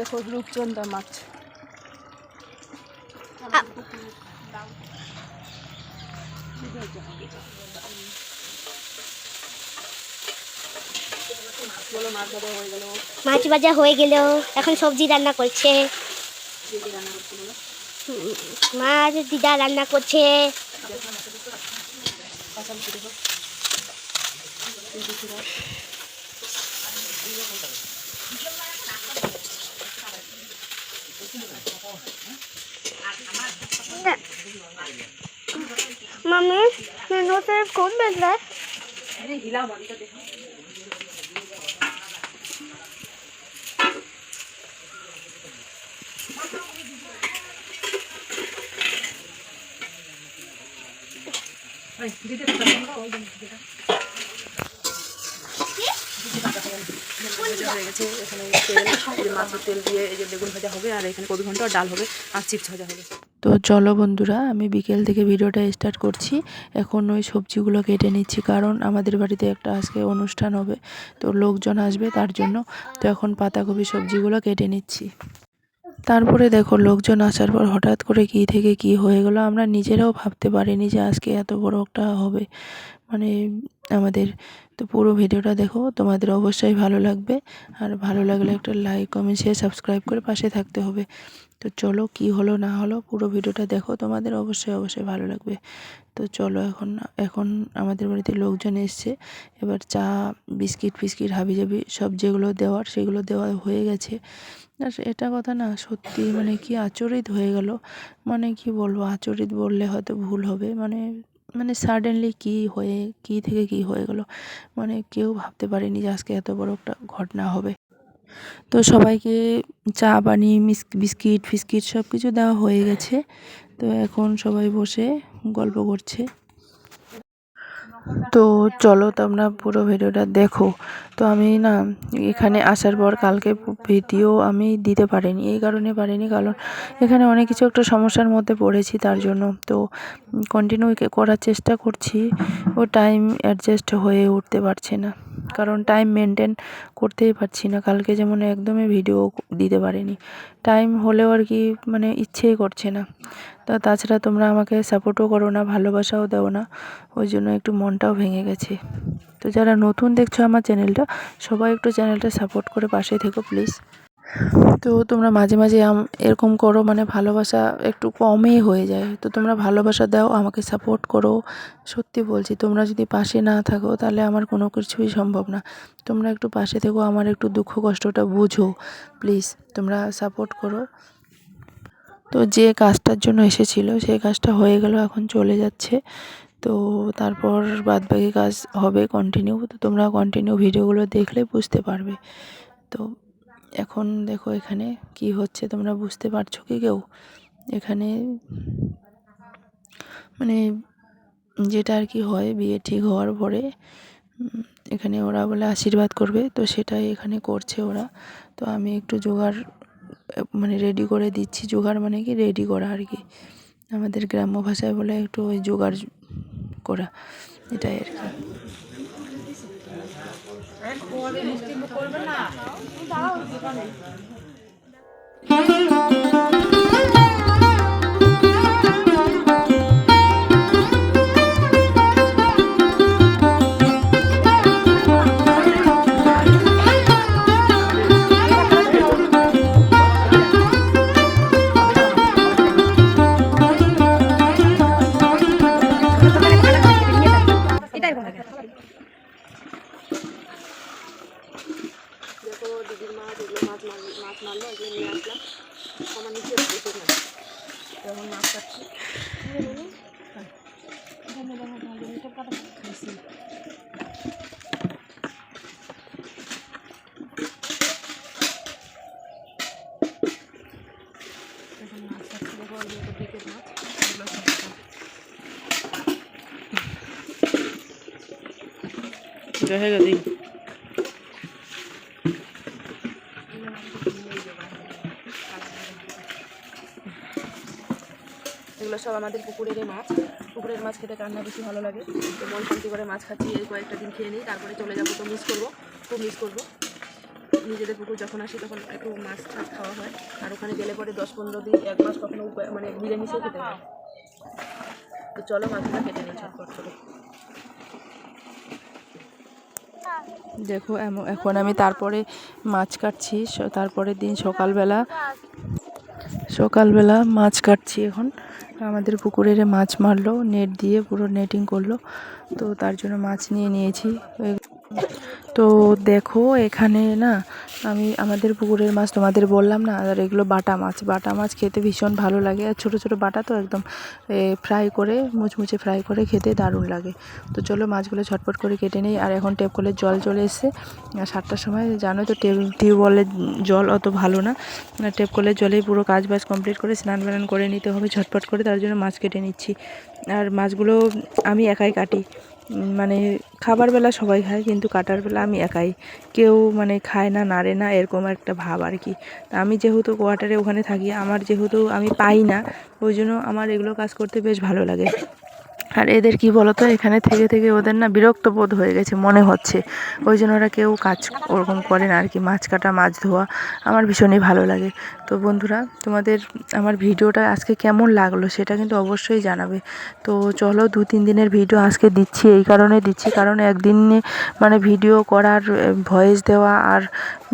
দেখো রূপচন্দা মাছ। মাছ ভাজা হয়ে গেল, এখন সবজি রান্না করছে। মাছ দিদা রান্না করছে দেখো কিন্তু ছিল मम्मी मेनू सिर्फ कौन बन रहा है अरे हिला मत देखो দিদি হয়ে গেছে এখানে তেল এই যে মাছের তেল দিয়ে এই যে বেগুন ভাজা হবে আর এখানে কবি ঘন্টা আর ডাল হবে আর চিপস ভাজা হবে তো চলো বন্ধুরা, আমি বিকেল থেকে ভিডিওটা স্টার্ট করছি। এখন ওই সবজিগুলো কেটে নিচ্ছি, কারণ আমাদের বাড়িতে একটা আজকে অনুষ্ঠান হবে, তো লোকজন আসবে তার জন্য। তো এখন পাতাকপি সবজিগুলো কেটে নিচ্ছি। তারপরে দেখো, লোকজন আসার পর হঠাৎ করে কী থেকে কী হয়ে গেলো, আমরা নিজেরাও ভাবতে পারিনি যে আজকে এত বড় একটা হবে। মানে আমাদের তো পুরো ভিডিওটা দেখো, তোমাদের অবশ্যই ভালো লাগবে। আর ভালো লাগলে একটা লাইক কমেন্ট শেয়ার সাবস্ক্রাইব করে পাশে থাকতে হবে। তো চলো কি হলো না হলো পুরো ভিডিওটা দেখো, তোমাদের অবশ্যই অবশ্যই ভালো লাগবে। তো চলো এখন এখন আমাদের বাড়িতে লোকজন এসছে। এবার চা, বিস্কিট, ফিস্কিট, হাবিজাবি সব যেগুলো দেওয়ার সেগুলো দেওয়া হয়ে গেছে। আর এটা কথা না সত্যি মানে কি আচরিত হয়ে গেল। মানে কি বলব, আচরিত বললে হয়তো ভুল হবে। মানে মানে সাডেনলি কি হয়ে, কি থেকে কি হয়ে গেল? মানে কেউ ভাবতে পারেনি যে আজকে এত বড় একটা ঘটনা হবে। তো সবাইকে চা পানি বিস্কিট ফিস্কিট সব কিছু দেওয়া হয়ে গেছে। তো এখন সবাই বসে গল্প করছে। তো চলো তো আমরা পুরো ভিডিওটা দেখো। তো আমি না এখানে আসার পর কালকে ভিডিও আমি দিতে পারিনি। এই কারণে পারিনি কারণ এখানে অনেক কিছু একটা সমস্যার মধ্যে পড়েছি তার জন্য। তো কন্টিনিউ করার চেষ্টা করছি। ও টাইম অ্যাডজাস্ট হয়ে উঠতে পারছে না। কারণ টাইম মেনটেন করতেই পারছি না। কালকে যেমন একদমই ভিডিও দিতে পারিনি। টাইম হলেও আর কি মানে ইচ্ছেই করছে না। তা তাছাড়া তোমরা আমাকে সাপোর্টও করো না, ভালোবাসাও দাও না। ওই জন্য একটু মনটাও ভেঙে গেছে। তো যারা নতুন দেখছ আমার চ্যানেলটা, সবাই একটু চ্যানেলটা সাপোর্ট করে পাশে থেকো প্লিজ তো তোমরা মাঝে মাঝে এরকম করো মানে ভালোবাসা একটু কমই হয়ে যায়। তো তোমরা ভালোবাসা দাও, আমাকে সাপোর্ট করো। সত্যি বলছি, তোমরা যদি পাশে না থাকো, তাহলে আমার কোনো কিছুই সম্ভব না। তোমরা একটু পাশে থেকো, আমার একটু দুঃখ কষ্টটা বুঝো প্লিজ তোমরা সাপোর্ট করো। তো যে কাজটার জন্য এসেছিল, সেই কাজটা হয়ে গেল, এখন চলে যাচ্ছে। তো তারপর বাদবাকি কাজ হবে কন্টিনিউ তো তোমরা কন্টিনিউ ভিডিওগুলো দেখলে বুঝতে পারবে। তো এখন দেখো এখানে কি হচ্ছে, তোমরা বুঝতে পারছ কি কেউ? এখানে মানে যেটা আর কি হয়, বিয়ে ঠিক হওয়ার পরে এখানে ওরা বলে আশীর্বাদ করবে, তো সেটাই এখানে করছে ওরা। তো আমি একটু জোগাড় মানে রেডি করে দিচ্ছি, জোগাড় মানে কি রেডি করা আর কি। আমাদের গ্রাম্য ভাষায় বলে একটু ওই জোগাড় করা। এটাই আর কি। দেখো মারলো এগুলো নিয়ে আসলাম। আমার নিচে বসে মাছ কাটছি মাছ কাটছি সব আমাদের পুকুরের মাছ। পুকুরের মাছ খেতে কান্না বেশি ভালো লাগে। তো মন শান্তি করে মাছ খাচ্ছি, এই কয়েকটা দিন খেয়ে নিই। তারপরে চলে যাব, তো মিস করব, খুব মিস করব। নিজেদের পুকুর যখন আসি, তখন একটু মাছ টাছ খাওয়া হয়। আর ওখানে গেলে পরে দশ পনেরো দিন, এক মাস কখনো মানে মিলেমিশেও খেতে হয়। তো চলো মাছগুলো কেটে নিই ঝটপট করে। দেখো এখন আমি তারপরে মাছ কাটছি। তারপরের দিন সকালবেলা সকালবেলা মাছ কাটছি এখন। আমাদের পুকুরের মাছ মারলো, নেট দিয়ে পুরো নেটিং করল। তো তার জন্য মাছ নিয়ে নিয়েছি। তো দেখো এখানে না, আমি আমাদের পুকুরের মাছ তোমাদের বললাম না, আর এগুলো বাটা মাছ। বাটা মাছ খেতে ভীষণ ভালো লাগে। আর ছোটো ছোটো বাটা তো একদম ফ্রাই করে, মুচমুচে ফ্রাই করে খেতে দারুণ লাগে। তো চলো মাছগুলো ঝটপট করে কেটে নেই। আর এখন টেপ কলের জল চলে এসছে। সাতটার সময় জানো তো টেপ, টিউবওয়েলের জল অত ভালো না। মানে টেপ কলের জলেই পুরো কাজ বাজ কমপ্লিট করে স্নান বানান করে নিতে হবে ঝটপট করে, তার জন্য মাছ কেটে নিচ্ছি। আর মাছগুলো আমি একাই কাটি। মানে খাবার বেলা সবাই খায়, কিন্তু কাটার বেলা আমি একাই। কেউ মানে খায় না, নাড়ে না, এরকম একটা ভাব আর কি। তা আমি যেহেতু কোয়ার্টারে ওখানে থাকি, আমার যেহেতু আমি পাই না, ওই জন্য আমার এগুলো কাজ করতে বেশ ভালো লাগে। আর এদের কি বলতো? এখানে থেকে থেকে ওদের না বিরক্ত বোধ হয়ে গেছে, মনে হচ্ছে। ওই জন্য ওরা কেউ কাজ ওরকম করে না, আর কি মাছ কাটা, মাছ ধোয়া, আমার ভীষণই ভালো লাগে। তো বন্ধুরা, তোমাদের আমার ভিডিওটা আজকে কেমন লাগল সেটা কিন্তু অবশ্যই জানাবে। তো চলো দু তিন দিনের ভিডিও আজকে দিচ্ছি এই কারণে, দিচ্ছি কারণ একদিনে মানে ভিডিও করার ভয়েস দেওয়া আর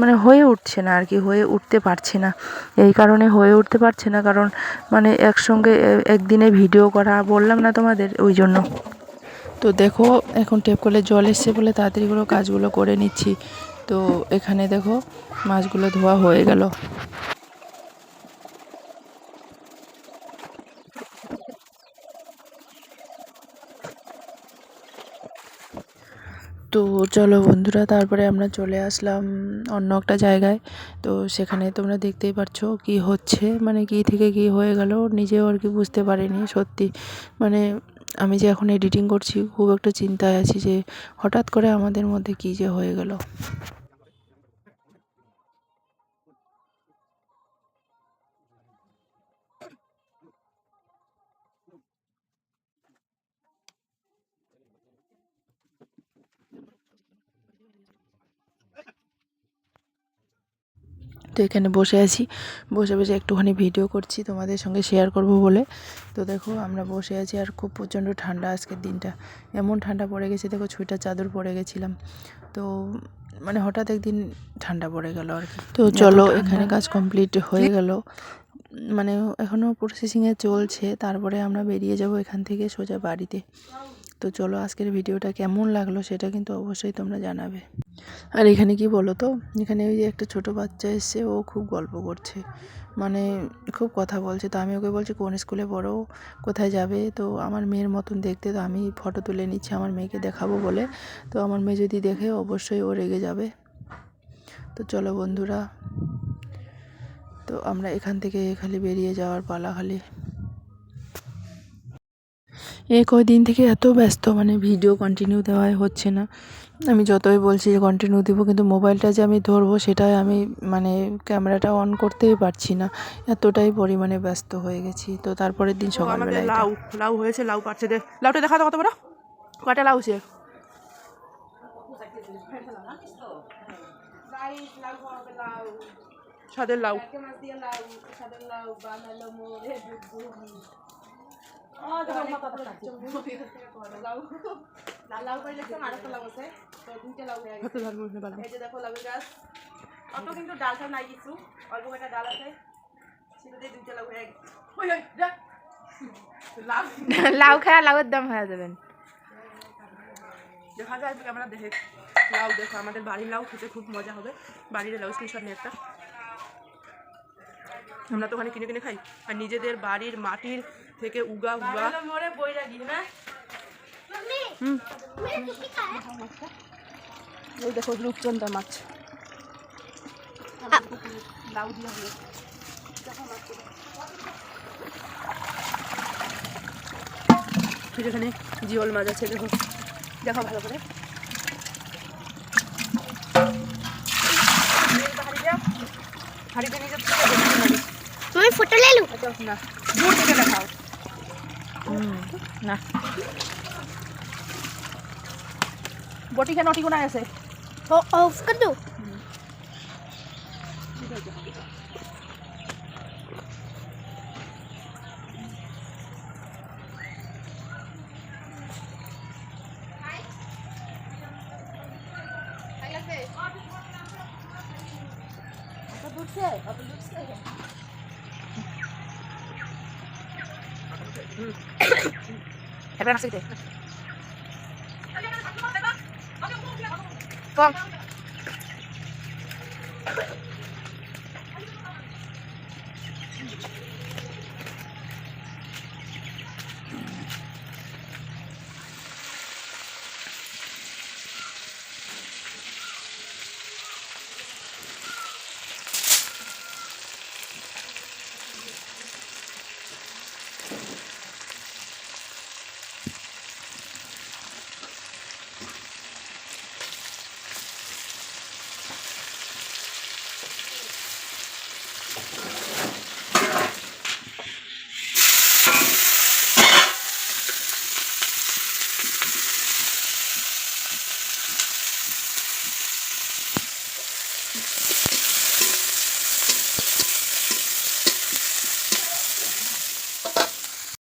মানে হয়ে উঠছে না, আর কি হয়ে উঠতে পারছে না। এই কারণে হয়ে উঠতে পারছে না, কারণ মানে একসঙ্গে একদিনে ভিডিও করা, বললাম না তোমাদের ওই জন্য তো দেখো, এখন টেপ কলে জল এসছে বলে তাড়াতাড়ি করে কাজগুলো করে নিচ্ছি। তো এখানে দেখো, মাছগুলো ধোয়া হয়ে গেল। তো চলো বন্ধুরা, তারপরে আমরা চলে আসলাম অন্য একটা জায়গায়। তো সেখানে তোমরা দেখতেই পাচ্ছ কি হচ্ছে মানে কি থেকে কি হয়ে গেল, নিজেও আর কি বুঝতে পারিনি সত্যি। মানে আমি যে এখন এডিটিং করছি, খুব একটা চিন্তায় আছি যে হঠাৎ করে আমাদের মধ্যে কী যে হয়ে গেল। তো এখানে বসে আছি। বসে বসে একটুখানি ভিডিও করছি তোমাদের সঙ্গে শেয়ার করব বলে। তো দেখো আমরা বসে আছি আর খুব প্রচণ্ড ঠান্ডা আজকের দিনটা। এমন ঠান্ডা পড়ে গেছে দেখো ছুঁইটা চাদর পরে গেছিলাম। তো মানে হঠাৎ একদিন ঠান্ডা পড়ে গেল আর কি। তো চলো এখানে কাজ কমপ্লিট হয়ে গেল। মানে এখনও প্রসেসিংয়ে চলছে তারপরে আমরা বেরিয়ে যাব এখান থেকে সোজা বাড়িতে। তো চলো আজকের ভিডিওটা কেমন লাগল সেটা কিন্তু অবশ্যই তোমরা জানাবে। আর এখানে কি বলো তো এখানে ওই যে একটা ছোট বাচ্চা এসছে, ও খুব গল্প করছে। মানে খুব কথা বলছে। তো আমি ওকে বলছি, কোন স্কুলে পড়ো? কোথায় যাবে? তো আমার মেয়ের মতন দেখতে, তো আমি ফটো তুলে নিচ্ছি আমার মেয়েকে দেখাবো বলে। তো আমার মেয়ে যদি দেখে, অবশ্যই ও রেগে যাবে। তো চলো বন্ধুরা। তো আমরা এখান থেকে খালি বেরিয়ে যাওয়ার পালা খালি। এ কয়দিন থেকে এত ব্যস্ত মানে ভিডিও কন্টিনিউ দেওয়াই হচ্ছে না। আমি যতই বলছি যে কন্টিনিউ দিব কিন্তু মোবাইলটা যে আমি ধরবো সেটাই আমি মানে ক্যামেরাটা অন করতেই পারছি না। এতটাই পরিমাণে ব্যস্ত হয়ে গেছি। তো তারপরের দিন সকালবেলা লাউ লাউ হয়েছে লাউ পাচ্ছে দে। লাউটা দেখা তো কত বড়? কয়টা লাউ সে সাদের লাউ। হাতে ধরবো না বাবা। এই যে দেখো লাউয়ের গাছ অত কিন্তু ডাল টাল নাই কিছু। অল্প কটা ডাল আছে। দুইটা লাউ হয়ে গেছে। লাউ। লাউয়ের দাম হয়ে যাবেন। দেখা যায় আমরা দেখে লাউ দেখো আমাদের বাড়ির লাউ খেতে খুব মজা হবে। বাড়ির লাউ স্ক্রিনশট একটা। আমরা তো ওখানে কিনে কিনে খাই। আর নিজেদের বাড়ির মাটির থেকে উগা উগা। ওই দেখো রূপচন্দা মাছ। এখানে জিওল মাছ আছে দেখো। দেখো ভালো করে। হাড়িতে নিজে থেকে দেখতে লাগে আমি ফটো লেলু না দূর থেকে দেখাও না বটি কেন অটি কোনায় আছে। ও অফ কর দাও এবার আসছে কিতে কম